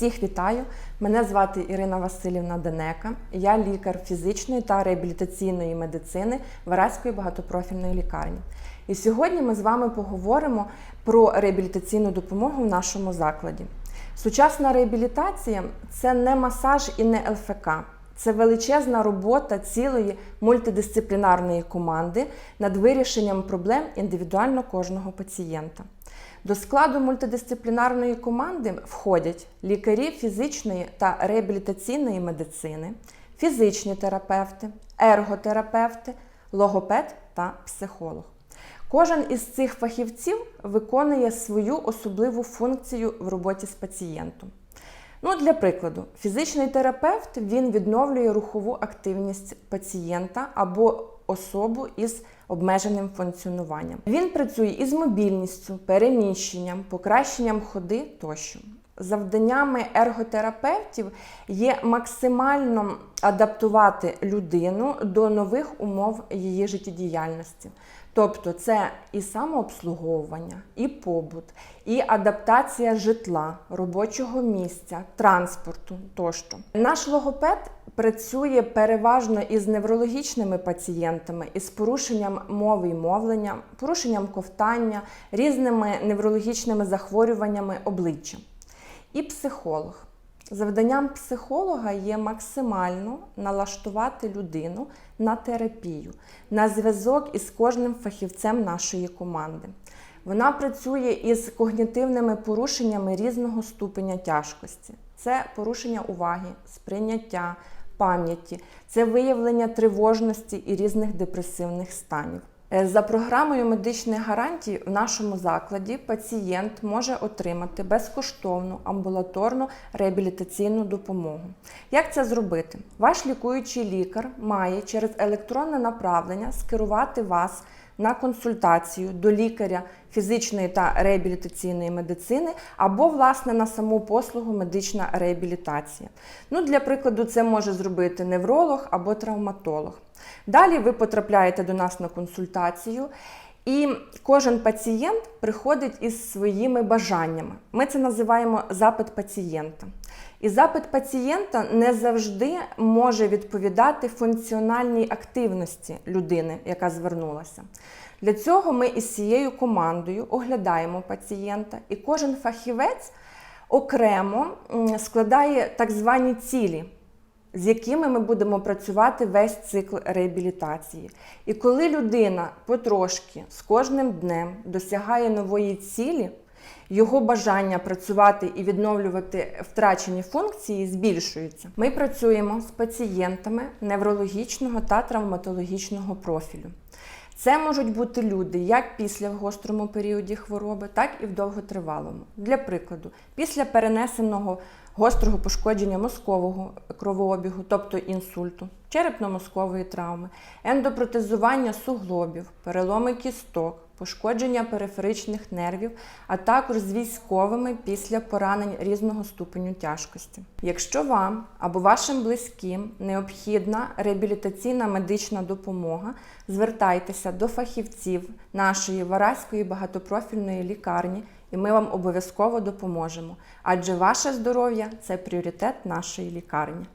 Всіх вітаю! Мене звати Ірина Васильівна Денека. Я лікар фізичної та реабілітаційної медицини Вараської багатопрофільної лікарні. І сьогодні ми з вами поговоримо про реабілітаційну допомогу в нашому закладі. Сучасна реабілітація це не масаж і не ЛФК. Це величезна робота цілої мультидисциплінарної команди над вирішенням проблем індивідуально кожного пацієнта. До складу мультидисциплінарної команди входять лікарі фізичної та реабілітаційної медицини, фізичні терапевти, ерготерапевти, логопед та психолог. Кожен із цих фахівців виконує свою особливу функцію в роботі з пацієнтом. Ну, для прикладу, фізичний терапевт він відновлює рухову активність пацієнта або особу із обмеженим функціонуванням. Він працює із мобільністю, переміщенням, покращенням ходи тощо. Завданнями ерготерапевтів є максимально адаптувати людину до нових умов її життєдіяльності. Тобто це і самообслуговування, і побут, і адаптація житла, робочого місця, транспорту тощо. Наш логопед працює переважно із неврологічними пацієнтами, із порушенням мови і мовлення, порушенням ковтання, різними неврологічними захворюваннями обличчя. І психолог. Завданням психолога є максимально налаштувати людину на терапію, на зв'язок із кожним фахівцем нашої команди. Вона працює із когнітивними порушеннями різного ступеня тяжкості. Це порушення уваги, сприйняття, пам'яті, це виявлення тривожності і різних депресивних станів. Е, За програмою медичних гарантій в нашому закладі пацієнт може отримати безкоштовну амбулаторну реабілітаційну допомогу. Як це зробити? Ваш лікуючий лікар має через електронне направлення скерувати вас на консультацію до лікаря фізичної та реабілітаційної медицини або, власне, на саму послугу медична реабілітація. Ну, Для прикладу, це може зробити невролог або травматолог. Далі ви потрапляєте до нас на консультацію. І кожен пацієнт приходить із своїми бажаннями. Ми це називаємо запит пацієнта. І запит пацієнта не завжди може відповідати функціональній активності людини, яка звернулася. Для цього ми із цією командою оглядаємо пацієнта, і кожен фахівець окремо складає так звані цілі з якими ми будемо працювати весь цикл реабілітації. І коли людина потрошки з кожним днем досягає нової цілі, його бажання працювати і відновлювати втрачені функції збільшується. Ми працюємо з пацієнтами неврологічного та травматологічного профілю. Це можуть бути люди як після в гострому періоді хвороби, так і в довготривалому. Для прикладу, після перенесеного гострого пошкодження мозкового кровообігу, тобто інсульту, черепно-мозкової травми, ендопротезування суглобів, переломи кісток, пошкодження периферичних нервів, а також з військовими після поранень різного ступеню тяжкості. Якщо вам або вашим близьким необхідна реабілітаційна медична допомога, звертайтеся до фахівців нашої Вараської багатопрофільної лікарні, і ми вам обов'язково допоможемо. Адже ваше здоров'я це пріоритет нашої лікарні.